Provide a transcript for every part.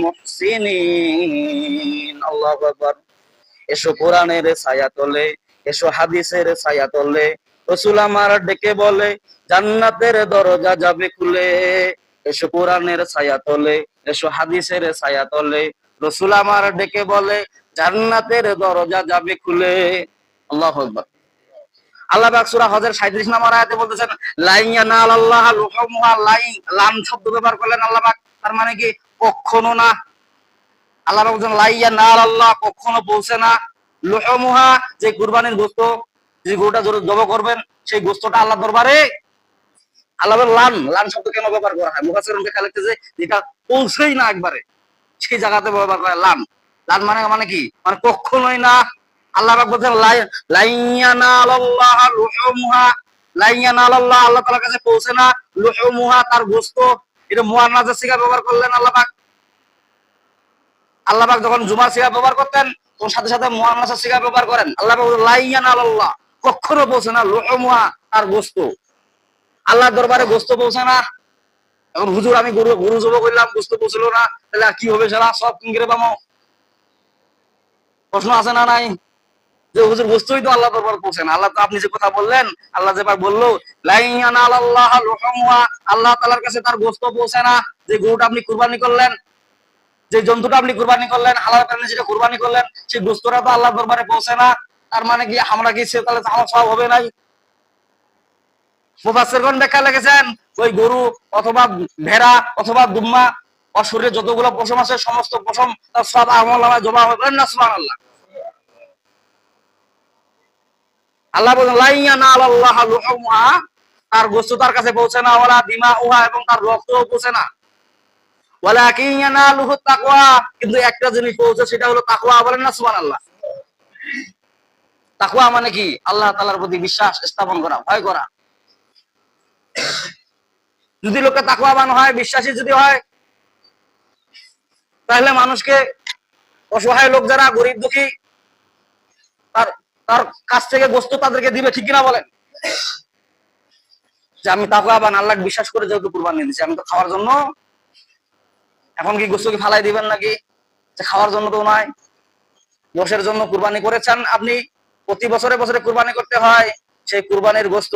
মুহসিনিন, আল্লাহু আকবার। এসো কোরআনের ছায়া এসো হাদিসের ছায়া তলে। রসুল আমার ডেকে বলে, জান্নাতের দরজা যাবে খুলে। এসো কোরআনের ছায়া এসো হাদিসের ছায়া তলে। রসুল আমার ডেকে বলে, জান্নাতের দরজা যাবে খুলে। আল্লাহ আকবার। আল্লাহ পাক সূরা হজের 37 নম্বর আয়াতে বলতেছেন লাইয়ানা আল্লাহ লুহুমুহা লাই লাম শব্দ ব্যবহার করলেন আল্লাহ পাক। তার মানে কি? কখনো না। আল্লাহ পাক বলছেন লাইয়ানা আল্লাহ কখনো পৌঁছে না। লুহুমুহা, যে কুরবানির গোশত যে গরুটা জব করবেন, সেই গোশতটা আল্লাহ দরবারে আল্লাহ লান লান শব্দ কেন ব্যবহার করা হয়? লিখতেছে যেটা পৌঁছেই না একবারে। সেই জায়গাতে ব্যবহার করা লান। লান মানে মানে কি? মানে কখনোই না। আল্লাহ বলছেন আল্লাহ লুহুমুহা আল্লাহ আল্লাহ তাআলার কাছে পৌঁছে না। লুহুমুহা, তার গোশত এটা মুয়ান্নাসের সিগা ব্যবহার করলেন আল্লাহ আল্লাহ পাক যখন জুমার সিগা ব্যবহার করতেন, তখন সাথে সাথে মুয়ান্নাসের সিগা ব্যবহার করেন। আল্লাহ বলছেন আল্লাহ কখনো পৌঁছে না লুহুমুহা তার গোশত আল্লাহর দরবারে গোশত পৌঁছে না। এখন হুজুর, আমি গরু গরু জব করলাম গোশত পৌঁছলো না। তাহলে কি হবে সেটা সব কিনকে পামো প্রশ্ন আছে না নাই? যে হুজুর বস্তুই তো আল্লাহ দরবার পৌঁছে আল্লাহ তো আপনি যে কথা বললেন, আল্লাহ যে বলল, লাইয়ানা আল্লাহ আল্লাহ তাআলার কাছে তার গোশত পৌঁছে না। যে গরুটা আপনি কুরবানি করলেন যে জন্তুটা আপনি কুরবানি করলেন, হালাল কারণে যেটা কুরবানি করলেন, সেই গোস্তটা তো আল্লাহ দরবারে পৌঁছে না। তার মানে কি, আমরা কি সে তাহলে আমার সব হবে নাই? মুফাসসিরগণ ব্যাখ্যা লিখেছেন, ওই গরু অথবা ভেড়া অথবা দুম্মা ওর শরীরে যতগুলো পশম আছে, সমস্ত পশম তার সব আমল নামায় জমা হবে না, সুবহানাল্লাহ। আল্লাহ বলেন লাইয়ানা আল্লাহ লুহুমা তার গোস্ত তার কাছে পৌঁছে না ওলা দিমা উহা এবং তার রক্তও পৌঁছে না। কিন্তু একটা জিনিস পৌঁছে সেটা হলো তাকওয়া বলেন না, সুবহানাল্লাহ। তাকওয়া মানে কি? আল্লাহ তাআলার প্রতি বিশ্বাস স্থাপন করা, ভয় করা। যদি লোকে তাকওয়াবান হয়, বিশ্বাসী যদি হয়, তাহলে মানুষকে অসহায় লোক যারা, গরিব দুঃখী, তার তার কাছ থেকে বস্তু তাদেরকে দিবে, ঠিক কিনা বলেন? যে আমি তাকওয়াবান আল্লাহ বিশ্বাস করে যেহেতু কুরবানি দিচ্ছি আমি তো খাওয়ার জন্য এখন কি গোস্ত কি ফালাই দিবেন নাকি? খাওয়ার জন্য তো নয় দোষের জন্য কুরবানি করেছেন। আপনি প্রতি বছরে বছরে কুরবানি করতে হয়। সেই কুরবানির গোস্ত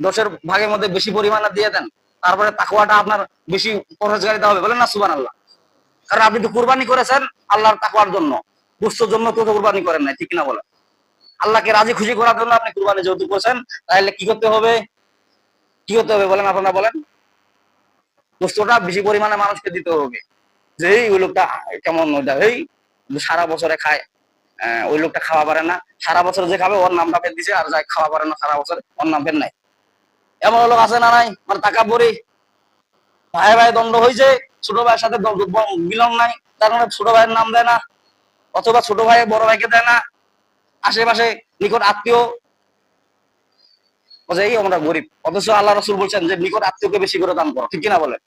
দোষের ভাগের মধ্যে বেশি পরিমাণে দিয়ে দেন। তারপরে তাকুয়াটা আপনার বেশি পরহেজগারিতা হবে। বলেন না সুবান আল্লাহ কারণ আপনি তো কুরবানি করেছেন আল্লাহর তাকুয়ার জন্য। গোস্তর জন্য তো কুরবানি করেন নাই, ঠিক না বলেন? আল্লাহকে রাজি খুশি করার জন্য আপনি কুরবানি যেহেতু করেছেন, তাহলে কি করতে হবে? কি করতে হবে বলেন আপনারা বলেন। গোস্তটা বেশি পরিমাণে মানুষকে দিতে হবে। যে ওই লোকটা কেমন এই সারা বছরে খায়। ওই লোকটা খাওয়া পারে না। সারা বছর যে খাবে, ওর নামটা ফের দিছে, আর যাই খাওয়া পারে না সারা বছর, ওর নাম ফের নাই। এমন লোক আছে না নাই? মানে টাকা পরে ভাই ভাই দণ্ড হয়েছে ছোট ভাইয়ের সাথে মিলন নাই। তার মানে ছোট ভাইয়ের নাম দেয় না। অথবা ছোট ভাই বড় ভাইকে দেয় না। আশেপাশে নিকট আত্মীয় বলছে এই আমরা গরিব। অথচ আল্লাহ রসুল বলছেন যে, নিকট আত্মীয়কে বেশি করে দান করো। ঠিক কিনা বলেন?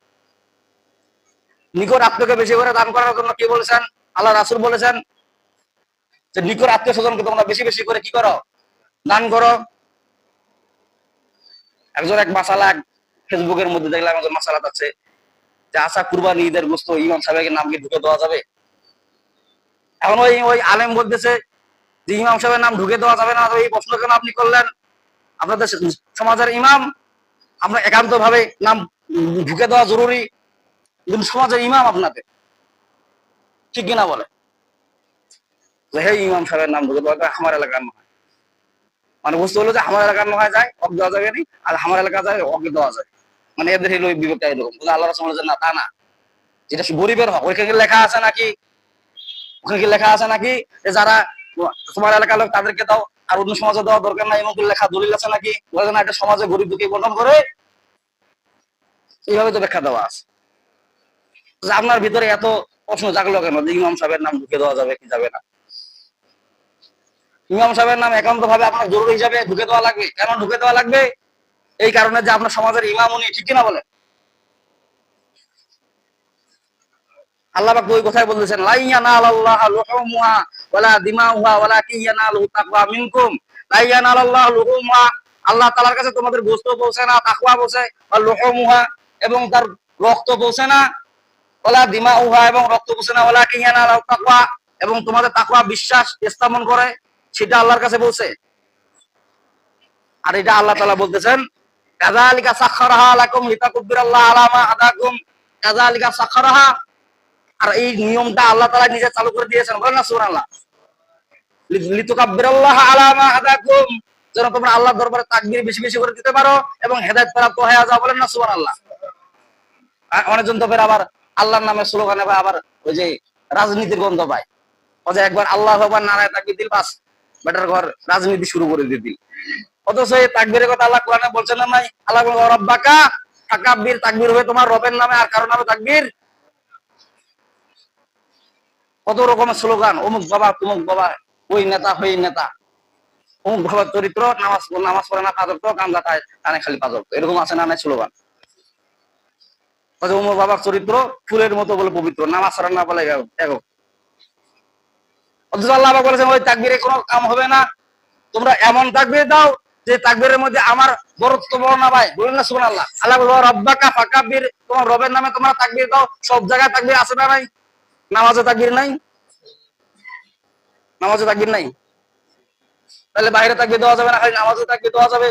নিকট আত্মীয়কে বেশি করে দান করার জন্য কি বলেছেন? আল্লাহ রাসুল বলেছেন যে, নিকট আত্মীয় স্বজনকে তোমরা বেশি বেশি করে কি করো? দান করো। একজন এক মাসালা ফেসবুকের মধ্যে দেখলাম, একজন মাসালা আছে, যে, আশা কুরবানি ঈদের গোস্ত ইমাম সাহেবের নামকে ঢুকে দেওয়া যাবে? এখন ওই ওই আলেম বলতেছে যে, ইমাম সাহেবের নাম ঢুকে দেওয়া যাবে না। এই প্রশ্ন কেন আপনি করলেন? আপনাদের সমাজের ইমাম, আমরা একান্ত ভাবে নাম ঢুকে দেওয়া জরুরি। কিন্তু সমাজের ইমাম আপনাদের। ঠিক কিনা বলে? হে ইমাম সাহেবের নাম ঢুকে দেওয়া আমার এলাকার নয়। মানে বুঝতে হলো যে আমার এলাকার নয় যায় অক দেওয়া যাবে নি, আর আমার এলাকা যায় অক দেওয়া যায়। মানে এদের হলো বিবেকটা এরকম আল্লাহ বলেছেন, না, তা না। যেটা গরিবের হক ওইখানে লেখা আছে নাকি? ওখানে কি লেখা আছে নাকি? যারা তোমার এলাকার লোক তাদেরকে দাও আর অন্য সমাজে দেওয়া দরকার নাই, এমন লেখা দলিল আছে নাকি? বলে না, এটা সমাজে গরিব দুঃখী বন্টন করে এইভাবে তো ব্যাখ্যা দেওয়া আছে। যে আপনার ভিতরে এত প্রশ্ন জাগলো কেন? যে ইমাম সাহেবের নাম ঢুকে দেওয়া যাবে কি যাবে না? ইমাম সাহেবের নাম একান্ত ভাবে আপনার জরুরি হিসাবে ঢুকে দেওয়া লাগবে? কেন ঢুকে দেওয়া লাগবে? এই কারণে যে আপনার সমাজের ইমাম উনি, ঠিক কিনা বলে আল্লাহ পাক ওই কথাই বলতেছেন লাইয়ানা আল্লাহ লুহুমুহা ওয়ালা দিমাউহা তাকওয়া মিনকুম। লাইয়ানা আল্লাহ লুহুমুহা। আল্লাহ তাআলার কাছে তোমাদের গোশত পৌঁছে না, তাকওয়া পৌঁছে আর এবং তার রক্ত পৌঁছে না। ওলা দিমা উহা এবং রক্ত কিয়ানা আলাউ তাকওয়া এবং তোমাদের তাকওয়া বিশ্বাস স্থাপন করে, সেটা আল্লাহর কাছে বলছে আর এটা আল্লাহ তাআলা বলতেছেন, কাযালিকা সাখখারাহা লাকুম লিতাকুব্বিরাল্লাহ আলা মা হাদাকুম কাযালিকা সাখখারাহা আর এই নিয়মটা আল্লাহ তাআলা নিজে চালু করে দিয়েছেন। বলেন না হাদাকুম। যেন তোমরা আল্লাহর দরবারে বেশি বেশি করে দিতে পারো এবং প্রাপ্ত হয়ে যাও। বলেন না, সুবহানাল্লাহ। আর অনেকজন তো আবার আল্লাহর নামে স্লোগানে বা আবার ওই যে রাজনীতির গন্ধ পায়। একবার আল্লাহ ভগবান নারায় তাকবির দিল, বাস, বেটার ঘর রাজনীতি শুরু করে দিয়ে দিল। অথচ এই তাকবীরের কথা আল্লাহ কোরআনে বলছেন না নাই? আল্লাহ রব্বাকা তাকাব্বির তাকবীর হবে তোমার রবের নামে আর কারও নামে তাকবীর কত রকমের স্লোগান, অমুক বাবা, তুমুক বাবা, ওই নেতা হই নেতা। অমুক বাবার চরিত্র, নামাজ নামাজ পড়ে না পাজক তো কামলা কানে খালি পাজক এরকম আছে না স্লোগান? অমুক বাবার চরিত্র, ফুলের মতো বলে পবিত্র, নামাজ পড়ে না বলে এগো আল্লাহ বলেছেন, ওই তাকবীরে কোনো কাম হবে না। তোমরা এমন তাকবীর দাও যে তাকবীরের মধ্যে আমার বরত্ব বর্ণনা পায়। বলেন না সুবহানাল্লাহ। আল্লাহ রব্বাকা ফাকাব্বির তোমার রবের নামে তোমরা তাকবীর দাও। সব জায়গায় তাকবীর আছে না নাই? নামাজে তাকবির নাই? নামাজে তাগির নাই? তাহলে বাইরে তাকিয়ে দেওয়া যাবে না, খালি নামাজে তাকিয়ে দেওয়া যাবে?